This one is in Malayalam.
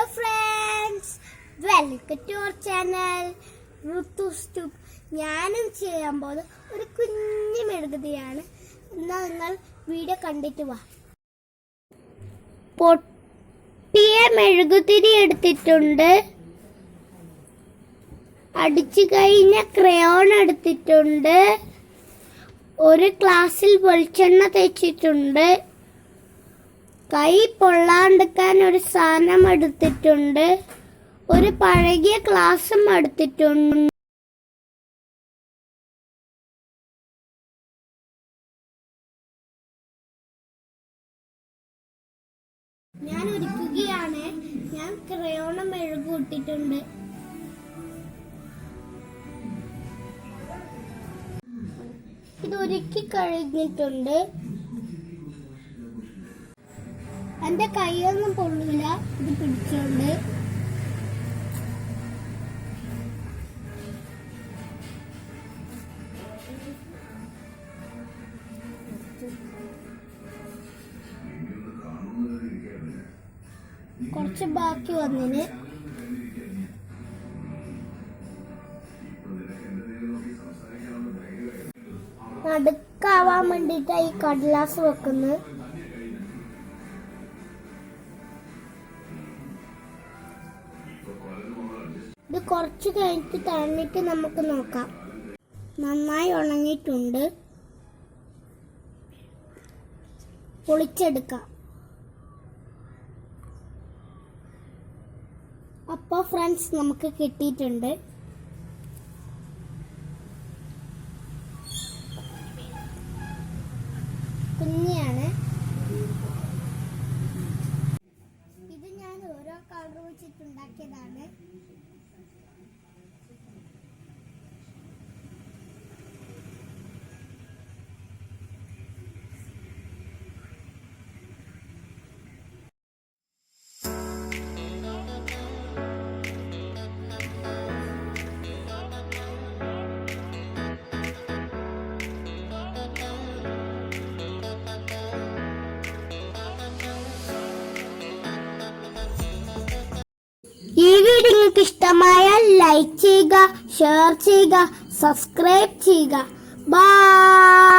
Hello friends welcome to our channel ഋതുസ്റ്റു ഞാനും ചെയ്യാൻ പോകുന്നത് ഒരു കുഞ്ഞു മെഴുകുതിയാണ് എന്നാൽ നിങ്ങൾ വീഡിയോ കണ്ടിട്ട് വാ. പൊട്ടിയ മെഴുകുതിരി എടുത്തിട്ടുണ്ട്. അടിച്ചു കഴിഞ്ഞ ക്രയോൺ എടുത്തിട്ടുണ്ട്. ഒരു ഗ്ലാസ്സിൽ വെളിച്ചെണ്ണ തേച്ചിട്ടുണ്ട്. കൈ പൊള്ളാണ്ടിക്കാൻ ഒരു സാധനം എടുത്തിട്ടുണ്ട്. ഒരു പഴകിയ ഗ്ലാസും എടുത്തിട്ടുണ്ട്. ഞാൻ ഒരുക്കുകയാണ്. ഞാൻ ക്രയോണം മെഴുകൂട്ടിട്ടുണ്ട്. ഇത് ഒരുക്കി കഴിഞ്ഞിട്ടുണ്ട്. എന്റെ കൈയൊന്നും പൊള്ളൂല. ഇത് പിടിച്ചോണ്ട്. കുറച്ച് ബാക്കി വന്നിന്. നടുക്കാവാൻ വേണ്ടിട്ടാ ഈ കടലാസ് വെക്കുന്നത്. കുറച്ച് കഴിഞ്ഞിട്ട് തന്നിട്ട് നമുക്ക് നോക്കാം. നന്നായി ഉണങ്ങിയിട്ടുണ്ട്. പൊളിച്ചെടുക്കാം. അപ്പോൾ ഫ്രണ്ട്സ് നമുക്ക് കിട്ടിയിട്ടുണ്ട്. കുഞ്ഞിയാണ്. ഇത് ഞാൻ ഓരോ കളർ വെച്ചിട്ടുണ്ടാക്കിയതാണ്. നിങ്ങൾക്ക് ഇഷ്ടമായാൽ ലൈക്ക് ചെയ്യുക ഷെയർ ചെയ്യുക സബ്സ്ക്രൈബ് ചെയ്യുക. ബൈ